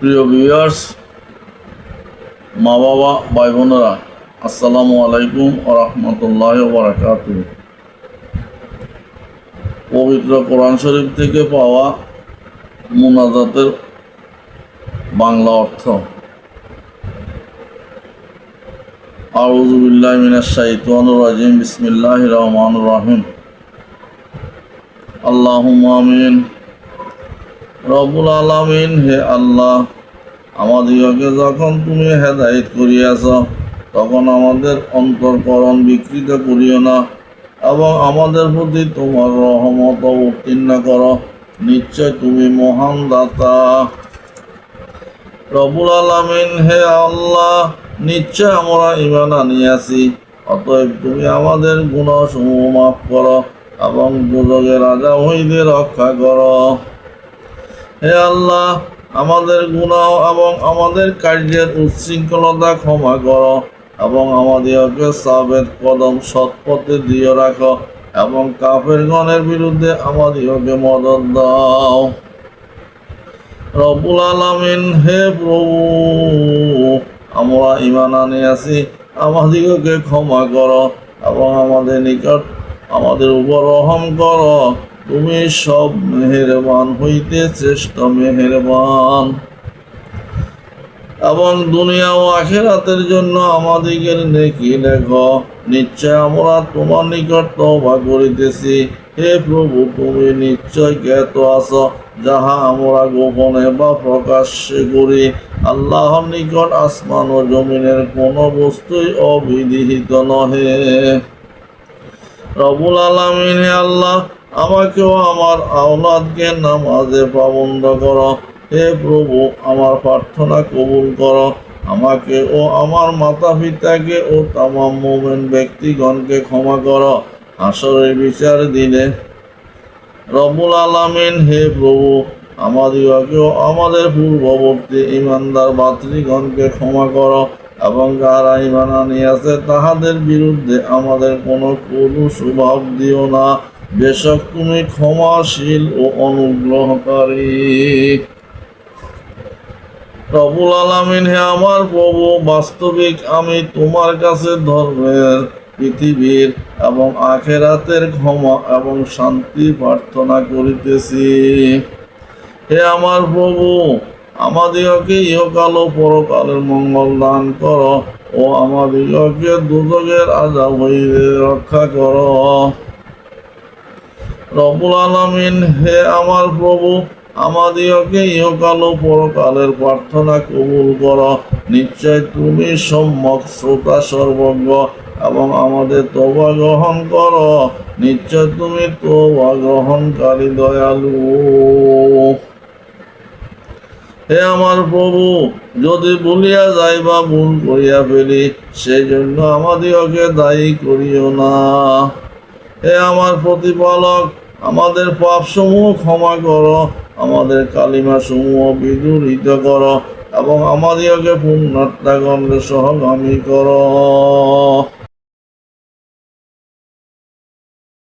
প্রিয় ভিউয়ার্স মা বাবা ভাই বোনেরা আসসালামু আলাইকুম রহমতুল্লাহ বারাকাত পবিত্র কোরআন শরীফ থেকে পাওয়া মুনাজাতের বাংলা অর্থ। আউযু বিল্লাহি মিনাশ শাইতানির রাজিম, বিসমিল্লাহির রহমানির রহিম। আল্লাহুম্মা আমিন। রবুল আলামিন, হে আল্লাহ, আমাদিগকে যখন তুমি হেদায়েত করিয়াছ, তখন আমাদের অন্তরকরণ বিকৃত করিও না এবং আমাদের প্রতি তোমার রহমত অবতীর্ণ করো। নিশ্চয় তুমি মহান দাতা। রবুল আলামিন, হে আল্লাহ, নিশ্চয় আমরা ইমান আনিয়াছি, অতএব তুমি আমাদের গুণসমূহ মাফ করো এবং দুজকের রাজা হইতে রক্ষা করো। হে আল্লাহ, আমাদের গুনাহ এবং আমাদের কার্যের উচ্ছৃঙ্খলতা ক্ষমা করো এবং আমাদেরকে সাবেদ কদম সৎ পথে দিয়ে রাখো এবং কাফের গণের বিরুদ্ধে আমাদেরকে মদত দাও। রবুল আলামিন, হে প্রভু, আমরা ইমান আনি আছি, আমাদিগকে ক্ষমা করো এবং আমাদের নিকট আমাদের উপর রহম করো। তুমি সব মেহেরবান হইতে শ্রেষ্ঠ মেহেরবান। এবং দুনিয়া ও আখেরাতের জন্য আমাদিগের নেকি লেখো। নিশ্চয় আমরা তোমার নিকট তবা করিতেছি। হে প্রভু, তুমি নিশ্চয় জ্ঞাত আছো, যাহা আমরা গোপনে বা প্রকাশ্যে করি। আল্লাহর নিকট আসমান ও জমিনের কোনো বস্তুই অবিধিহিত নহে। রবুল আলমিন আল্লাহ আমাকেও আমার আওলাদকে নামাজে পাবন্ধ করো। হে প্রভু, আমার প্রার্থনা কবুল করো। আমাকে ও আমার মাতা পিতাকে ও তামাম মোমেন ব্যক্তিগণকে ক্ষমা করো। আসরের বিচার দিনে রবুল আলামিন, হে প্রভু আমাদিগকেও আমাদের পূর্ববর্তী ইমানদার বাতৃগণকে ক্ষমা করো এবং যারা ইমান আনিয়াছে, তাহাদের বিরুদ্ধে আমাদের কোনো কোনো স্বভাব দিও না। বেশক তুমি ক্ষমাশীল ও অনুগ্রহকারী। রবুল আলামিন হে আমার প্রভু, বাস্তবিক আমি তোমার কাছে ধর্মের, পৃথিবীর এবং আখেরাতের ক্ষমা এবং শান্তি প্রার্থনা করিতেছি। হে আমার প্রভু, আমাদিগকে ইহকাল ও পরকালের মঙ্গল দান কর ও আমাদিগকে দুদকের আজাব হইতে রক্ষা করো। রবুল আলমিন, হে আমার প্রভু, আমাদিগকে ইহকাল ও পরকালের প্রার্থনা কবুল করো। নিশ্চয় তুমি সম্যক শ্রোতা সর্বজ্ঞ এবং আমাদের তোবা গ্রহণ করো। নিশ্চয় তুমি তোবা গ্রহণকারী দয়ালু। হে আমার প্রভু, যদি ভুলিয়া যাই বা ভুল করিয়া ফেলি সেই জন্য আমাদিগকে দায়ী করিও না। হে আমার প্রতিপালক আমাদের পাপসমূহ ক্ষমা করো আমাদের কালিমাসমূহ বিদূরিত করো এবং আমাদিওকে পুণ্যাত্মাগণকে সহগামী করো।